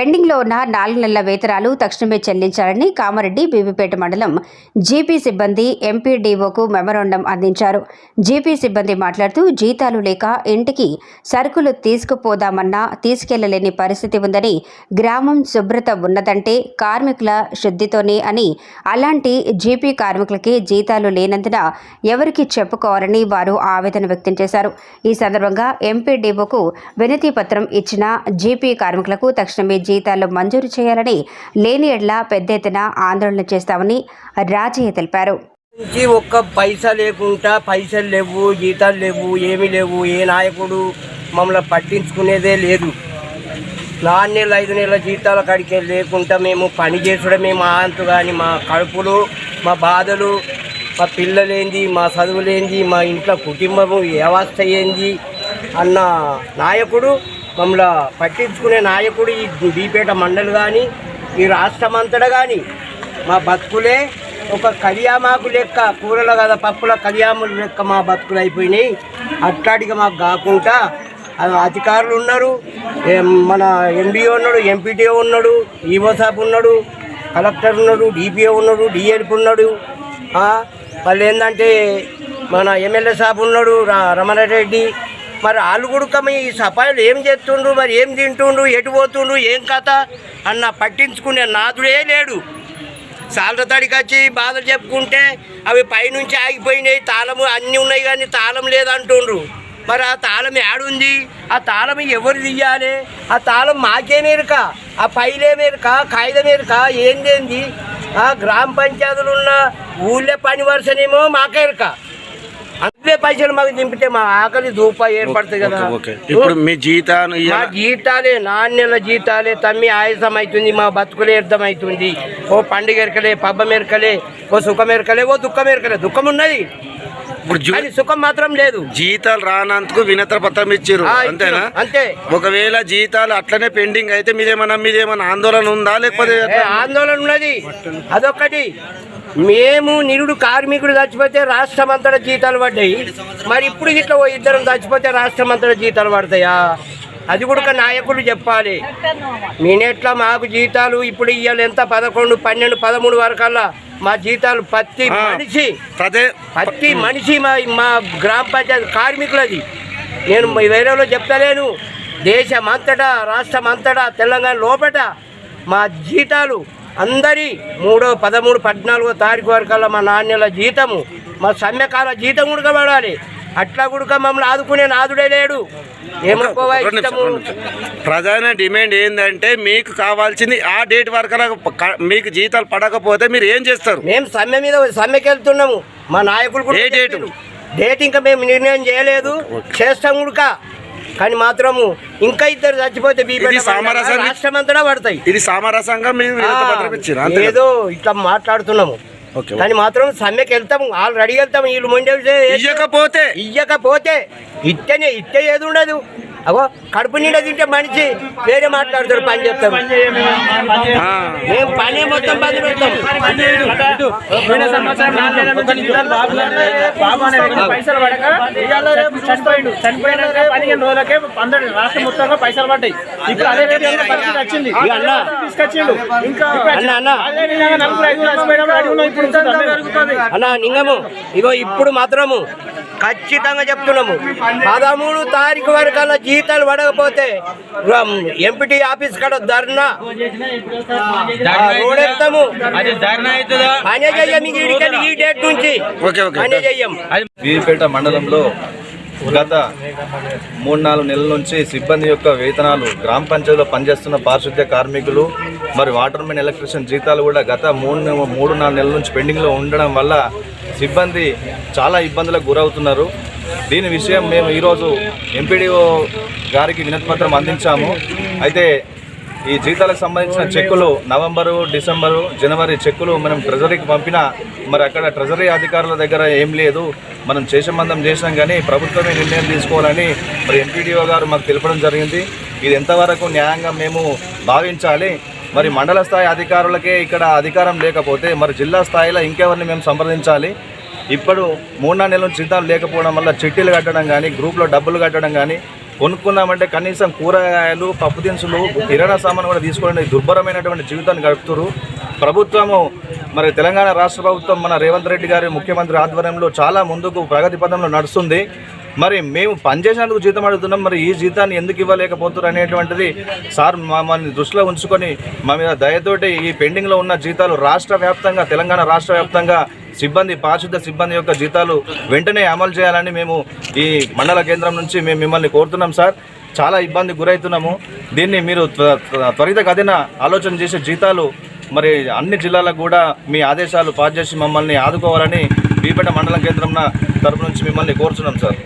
పెండింగ్లో ఉన్న నాలుగు నెలల వేతనాలు తక్షణమే చెల్లించాలని కామారెడ్డి బీబీపేట మండలం జీపీ సిబ్బంది ఎంపీడీఓకు మెమరాండం అందించారు. జీపీ సిబ్బంది మాట్లాడుతూ జీతాలు లేక ఇంటికి సరుకులు తీసుకుపోదామన్నా తీసుకెళ్ళలేని పరిస్థితి ఉందని గ్రామం శుభ్రత ఉన్నదంటే కార్మికుల శుద్ధితోనే అని అలాంటి జీపీ కార్మికులకి జీతాలు లేనందున ఎవరికి చెప్పుకోవాలని వారు ఆవేదన వ్యక్తం చేశారు. ఈ సందర్భంగా ఎంపీడీఓకు వినతి పత్రం ఇచ్చిన జీపీ కార్మికులకు తక్షణమే జీతాలు మంజూరు చేయాలని లేని ఎడ్ల పెద్ద ఎత్తున ఆందోళన చేస్తామని రాజయ్య తెలిపారు. నుంచి ఒక్క పైసా లేకుండా పైసలు లేవు జీతాలు లేవు ఏమీ లేవు. ఏ నాయకుడు మమ్మల్ని పట్టించుకునేదే లేదు. నాలుగు నెలలు ఐదు నెలల జీతాల కడికి లేకుండా మేము పని చేసుడమే మా అంతు కానీ మా కడుపులు మా బాధలు మా పిల్లలేంది మా చదువులేంది మా ఇంట్లో కుటుంబము వ్యవస్థ ఏంది అన్న నాయకుడు మమ్మల్ని పట్టించుకునే నాయకుడు ఈ బీపేట మండలి కానీ ఈ రాష్ట్రం అంతటా కానీ మా బతుకులే ఒక కళ్యామాకు లెక్క కూరల కదా పప్పుల కళ్యాములు లెక్క మా బతుకులు అయిపోయినాయి. అట్లాంటిగా మాకు కాకుండా అధికారులు ఉన్నారు. మన ఎండిఓ ఉన్నాడు ఎంపీటీఓ ఉన్నాడు ఈవో సాబ్ ఉన్నాడు కలెక్టర్ ఉన్నాడు డిపిఓ ఉన్నాడు డిఎల్పి ఉన్నాడు. వాళ్ళు ఏంటంటే మన ఎమ్మెల్యే సాబ్ ఉన్నాడు రమణారెడ్డి. మరి వాళ్ళు కూడా ఈ సఫాయిలు ఏం చేస్తుండ్రు? మరి ఏం తింటుండ్రు? ఎటు పోతుండ్రు? ఏం కథ? అన్న పట్టించుకునే నాదుడే లేడు. సాలర తడికి వచ్చి బాధలు చెప్పుకుంటే అవి పైనుంచి ఆగిపోయినాయి. తాళము అన్నీ ఉన్నాయి కానీ తాళం లేదంటుండ్రు. మరి ఆ తాళం ఏడుంది ఆ తాళం ఎవరు తీయాలి? ఆ తాళం మాకేమేరుక ఆ పైలేమేరుక కాగితమేరుక ఏందేంది? ఆ గ్రామ పంచాయతీలు ఉన్న ఊళ్ళో పని వరుసనేమో మాకేరుక అంతే పైసలు మాకు దింపితే మా ఆకలి దూప ఏర్పడుతుంది కదా. ఓకే ఇప్పుడు మీ జీతాను మా జీతాలే నాణ్యల జీతాలే తమ్మి ఆయాసం అవుతుంది మా బతుకులే అర్థం అవుతుంది ఓ పండుగ ఎరకలే పబ్బం ఎరకలే ఓ సుఖం ఎరకలే ఓ దుఃఖం ఎరకలే. దుఃఖం ఉన్నది. ఇప్పుడు సుఖం మాత్రం లేదు. జీతాలు రానందుకు వినతి పత్రం ఇచ్చారు. అంతేనా. అంతే. ఒకవేళ జీతాలు అట్లనే పెండింగ్ అయితే మీదేమన్నా మీదేమన్నా ఆందోళన ఉందా? లేకపోతే ఆందోళన ఉన్నది. అదొక్కటి. మేము నిరుడు కార్మికుడు చచ్చిపోతే రాష్ట్రం అంతటా జీతాలు పడ్డాయి. మరి ఇప్పుడు ఇట్లా ఓ ఇద్దరం చచ్చిపోతే రాష్ట్రం అంతటా జీతాలు పడతాయా? అది కూడా ఒక నాయకుడు చెప్పాలి. మినెట్లా మాకు జీతాలు ఇప్పుడు ఇవాళ ఎంత? పదకొండు పన్నెండు పదమూడు వరకల్లా మా జీతాలు ప్రతి. మనిషి ప్రతి మనిషి మా మా గ్రామ పంచాయతీ కార్మికులది. నేను వేరేలో చెప్తలేను. దేశం అంతటా రాష్ట్రం అంతటా తెలంగాణ లోపట మా జీతాలు అందరి మూడో పదమూడు పద్నాలుగో తారీఖు వరకల్లా మా నాణ్యల జీతము మా సమ్యకాల జీతం కూడా పడాలి అట్లా కూడా మమ్మల్ని ఆదుకునే నాదుడే లేడు. ప్రధాన డిమాండ్ ఏంటంటే మీకు కావాల్సింది ఆ డేట్ వరకు మీకు జీతాలు పడకపోతే మీరు ఏం చేస్తారు? మేము సమ్మె మీద సమ్మెకి వెళ్తున్నాము మా నాయకులు. డేట్? ఇంకా మేము నిర్ణయం చేయలేదు. చేస్తాం కూడా కానీ మాత్రము ఇంకా ఇద్దరు చచ్చిపోతే రాష్ట్రం అంతటా పడతాయి. ఇది అంతే ఏదో ఇట్లా మాట్లాడుతున్నాము. ఓకే కానీ మాత్రం సమ్మెకి వెళ్తాము వాళ్ళు రెడీ వెళ్తాము వీళ్ళు మొండే ఇయ్యకపోతే ఇయ్యకపోతే ఇట్టనే ఇట్టే ఏది ఉండదు. అగో కడుపు నిండా తింటే మనిషి వేరే మాట్లాడతారు పని చేస్తాం మేము పని మొత్తం బంద్ పెడతాం పోయిన సంవత్సరం నాలుగు నెలల నుంచి జీతాలు బాబు గారు బాబు అనే వ్యక్తి పైసలు పడక ఇవాళ రేపు చనిపోయిండు చనిపోయినాక పదిహేను రోజులకే అందరి రాష్ట్రం మొత్తంగా పైసలు పడ్డాయి ఇప్పుడు అదే విధంగా పరిస్థితి వచ్చింది ఇక అన్న. తీసుకొచ్చిండు ఇంకా అన్న, అన్న. అదే విధంగా నలుగురు ఐదు చచ్చిపోయినప్పుడు అడుగున్నాం ఇప్పుడు ఇంకా జరుగుతుంది అన్నా నింగము ఇగో ఇప్పుడు మాత్రము ఖచ్చితంగా చెప్తున్నాము పదమూడు తారీఖు వరకు అలా జీతాలు పడకపోతే ఎంపీటీ ఆఫీస్ కాడ ధర్నా. ఆ, రోడ్ ఎక్కుతాము పనే చెయ్యం ఈ ఈడికెళ్ళి ఈ డేట్ నుంచి. Okay, okay. పనే చెయ్యం. వీరిపేట మండలంలో గత మూడు నాలుగు నెలల నుంచి సిబ్బంది యొక్క వేతనాలు గ్రామ పంచాయతీలో పనిచేస్తున్న పారిశుద్ధ్య కార్మికులు మరి వాటర్ మెన్ ఎలక్ట్రిషియన్ జీతాలు కూడా గత మూడు మూడు నాలుగు నెలల నుంచి పెండింగ్లో ఉండడం వల్ల సిబ్బంది చాలా ఇబ్బందులకు గురవుతున్నారు. దీని విషయం మేము ఈరోజు ఎంపీడీఓ గారికి వినతిపత్రం అందించాము. అయితే ఈ జీతాలకు సంబంధించిన చెక్కులు నవంబరు డిసెంబరు జనవరి చెక్కులు మనం ట్రెజరీకి పంపినా మరి అక్కడ ట్రెజరీ అధికారుల దగ్గర ఏం లేదు. మనం చేసంబంధం చేసినాం కానీ ప్రభుత్వమే నిర్ణయం తీసుకోవాలని మరి ఎంపీడీఓ గారు మాకు తెలపడం జరిగింది. ఇది ఎంతవరకు న్యాయంగా మేము భావించాలి? మరి మండల స్థాయి అధికారులకే ఇక్కడ అధికారం లేకపోతే మరి జిల్లా స్థాయిలో ఇంకెవరిని మేము సంప్రదించాలి? ఇప్పుడు మూడు నాలుగు నెలల నుంచి జీతాలు లేకపోవడం వల్ల చిట్టీలు కట్టడం కానీ గ్రూప్లో డబ్బులు కట్టడం కానీ కొనుక్కుందామంటే కనీసం కూరగాయలు పప్పు దినుసులు కిరాణా సామాన్ కూడా తీసుకోవడం దుర్భరమైనటువంటి జీవితాన్ని గడుపుతున్నారు ప్రభుత్వము మరి తెలంగాణ రాష్ట్ర ప్రభుత్వం మన రేవంత్ రెడ్డి గారి ముఖ్యమంత్రి ఆధ్వర్యంలో చాలా ముందుకు ప్రగతి పదంలో నడుస్తుంది. మరి మేము పనిచేసినందుకు జీతం అడుగుతున్నాం. మరి ఈ జీతాన్ని ఎందుకు ఇవ్వలేకపోతున్నారు అనేటువంటిది సార్ మమ్మల్ని దృష్టిలో ఉంచుకొని మా మీద దయతోటి ఈ పెండింగ్లో ఉన్న జీతాలు రాష్ట్ర వ్యాప్తంగా తెలంగాణ రాష్ట్ర వ్యాప్తంగా సిబ్బంది పారిశుద్ధ సిబ్బంది యొక్క జీతాలు వెంటనే అమలు చేయాలని మేము ఈ మండల కేంద్రం నుంచి మేము మిమ్మల్ని కోరుతున్నాం సార్. చాలా ఇబ్బంది గురవుతున్నాము. దీన్ని మీరు త్వ- త్వరితగతిన ఆలోచన చేసే జీతాలు మరి అన్ని జిల్లాలకు కూడా మీ ఆదేశాలు పాస్ చేసి మమ్మల్ని ఆదుకోవాలని బీపేట మండల కేంద్రం తరపు నుంచి మిమ్మల్ని కోరుతున్నాం సార్.